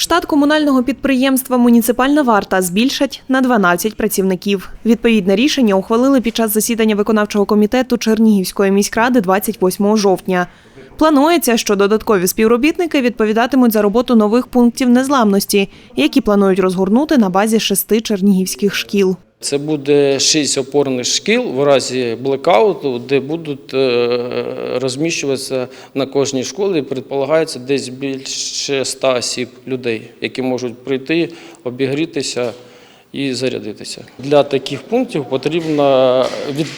Штат комунального підприємства Муніципальна варта збільшать на 12 працівників. Відповідне рішення ухвалили під час засідання виконавчого комітету Чернігівської міськради 28 жовтня. Планується, що додаткові співробітники відповідатимуть за роботу нових пунктів незламності, які планують розгорнути на базі шести чернігівських шкіл. Це буде шість опорних шкіл в разі блекауту, де будуть е, розміщуватися на кожній школі. Предполагається десь більше 100 осіб людей, які можуть прийти, обігрітися і зарядитися. Для таких пунктів потрібна,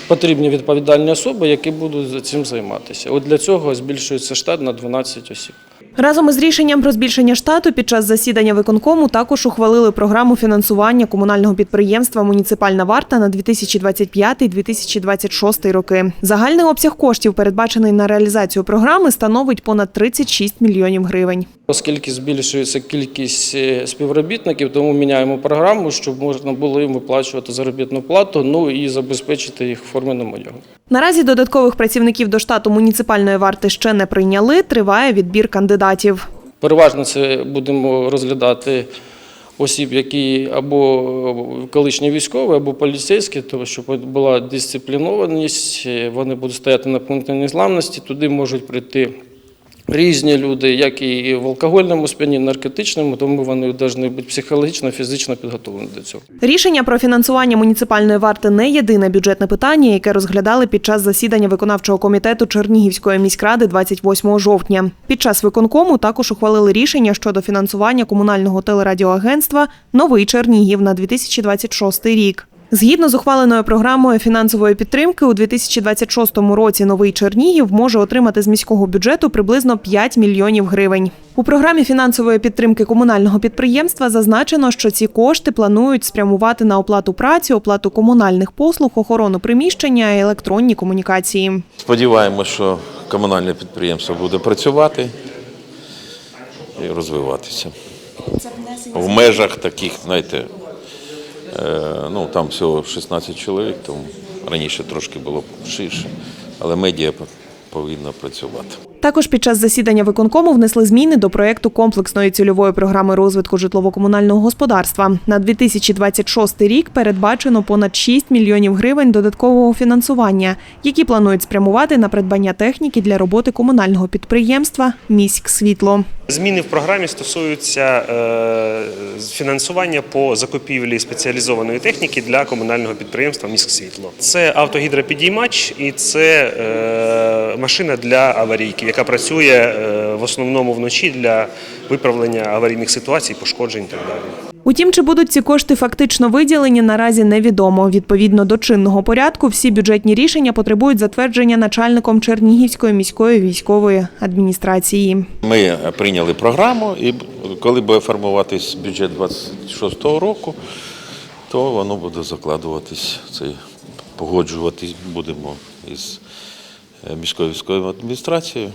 потрібні відповідальні особи, які будуть цим займатися. От для цього збільшується штат на 12 осіб. Разом із рішенням про збільшення штату під час засідання виконкому також ухвалили програму фінансування комунального підприємства Муніципальна варта на 2025-2026 роки. Загальний обсяг коштів, передбачений на реалізацію програми, становить понад 36 мільйонів гривень. Оскільки збільшується кількість е, співробітників, тому міняємо програму, щоб можна було їм виплачувати заробітну плату, ну і забезпечити їх форменим одягом. Наразі додаткових працівників до штату муніципальної варти ще не прийняли. Триває відбір кандидатів. Переважно це будемо розглядати осіб, які або колишні військові, або поліцейські, тому щоб була дисциплінованість, вони будуть стояти на пункті незламності, туди можуть прийти. Різні люди, як і в алкогольному сп'яні, наркотичному, тому вони повинні бути психологічно, фізично підготовлені до цього. Рішення про фінансування муніципальної варти не єдине бюджетне питання, яке розглядали під час засідання виконавчого комітету Чернігівської міськради 28 жовтня. Під час виконкому також ухвалили рішення щодо фінансування комунального телерадіоагентства Новий Чернігів на 2026 рік. Згідно з ухваленою програмою фінансової підтримки, у 2026 році новий Чернігів може отримати з міського бюджету приблизно 5 мільйонів гривень. У програмі фінансової підтримки комунального підприємства зазначено, що ці кошти планують спрямувати на оплату праці, оплату комунальних послуг, охорону приміщення і електронні комунікації. Сподіваємося, що комунальне підприємство буде працювати і розвиватися. В межах таких, знаєте, ну там всього 16 чоловік, тому раніше трошки було ширше, але медіа повинна працювати. Також під час засідання виконкому внесли зміни до проекту комплексної цільової програми розвитку житлово-комунального господарства. На 2026 рік передбачено понад 6 мільйонів гривень додаткового фінансування, які планують спрямувати на придбання техніки для роботи комунального підприємства Міськ світло. Зміни в програмі стосуються е, фінансування по закупівлі спеціалізованої техніки для комунального підприємства «Міськсвітло». Це автогідропідіймач і це е, машина для аварійки, яка працює е, в основному вночі для виправлення аварійних ситуацій, пошкоджень і так далі. Утім, чи будуть ці кошти фактично виділені, наразі невідомо. Відповідно до чинного порядку, всі бюджетні рішення потребують затвердження начальником Чернігівської міської військової адміністрації. Ми прийняли програму, і коли буде формуватись бюджет 26-го року, то воно буде закладуватись, це погоджуватись будемо із міською військовою адміністрацією.